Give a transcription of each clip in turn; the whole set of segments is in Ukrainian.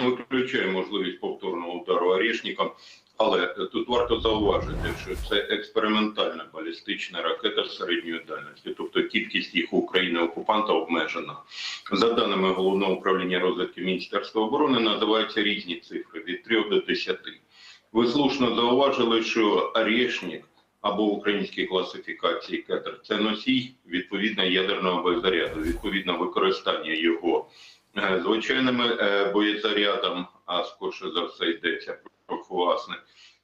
не виключає можливість повторного удару Орешником, але тут варто зауважити, що це експериментальна балістична ракета середньої дальності, тобто кількість їх України окупанта обмежена. За даними головного управління розвідки Міністерства оборони, називаються різні цифри від 3 до 10. Ви слушно зауважили, що Орешник або в українській класифікації кетер це носій відповідно ядерного боєзаряду, відповідно використання його звичайними е, боєзарядом, а скорше за все йдеться про власне.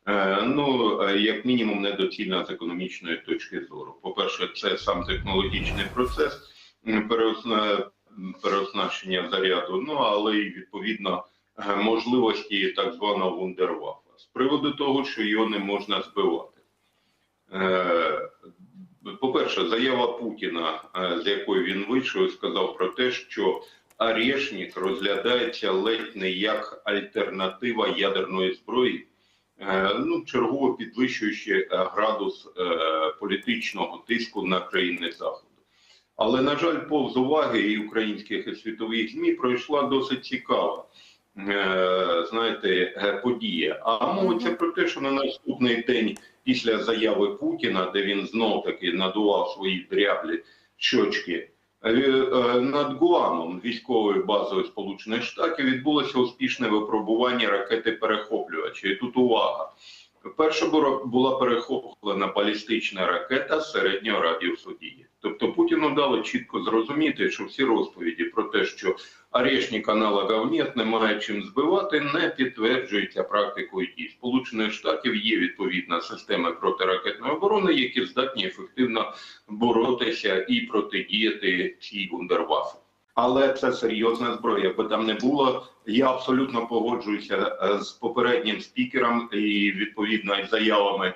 Е, Ну, е, як мінімум, недоцільно з економічної точки зору. По-перше, це сам технологічний процес переоснащення заряду, ну але й відповідно е, можливості так званого вундервафа. З приводу того, що його не можна збивати. Е, По-перше, заява Путіна, е, з якою він вийшов, сказав про те, що Орешник розглядається ледь не як альтернатива ядерної зброї, е, ну чергово підвищуючи е, градус е, політичного тиску на країни заходу. Але на жаль, повз уваги і українських і світових змі пройшла досить цікава. Знаєте, подія. А мовиться про те, що на наступний день після заяви Путіна, де він знов таки надував свої дряблі щочки, над Гуамом, військовою базою Сполучених Штатів, відбулося успішне випробування ракети перехоплювача. І тут увага. Перша була перехоплена балістична ракета середнього радіусу дії. Тобто Путіну дали чітко зрозуміти, що всі розповіді про те, що Орешник аналогів нет, немає чим збивати, не підтверджуються практикою дій. Сполучених Штатів є відповідна система протиракетної оборони, які здатні ефективно боротися і протидіяти цій вундервафу. Але це серйозна зброя. Якби там не було, я абсолютно погоджуюся е, з попереднім спікером і відповідно заявами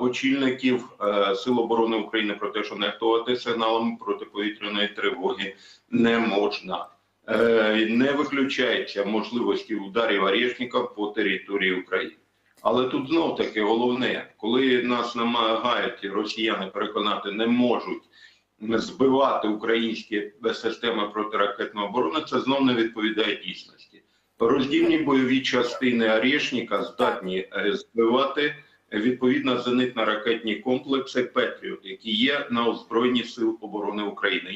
очільників е, Сил оборони України про те, що нехтувати сигналами протиповітряної тривоги не можна. Е, Не виключається можливості ударів Орешника по території України. Але тут знов таки головне, коли нас намагають росіяни переконати, не можуть збивати українські системи протиракетної оборони, це знов не відповідає дійсності. Роздільні бойові частини Орешника здатні е, збивати е, відповідно зенитно-ракетні комплекси Петріот, які є на озброєнні сил оборони України.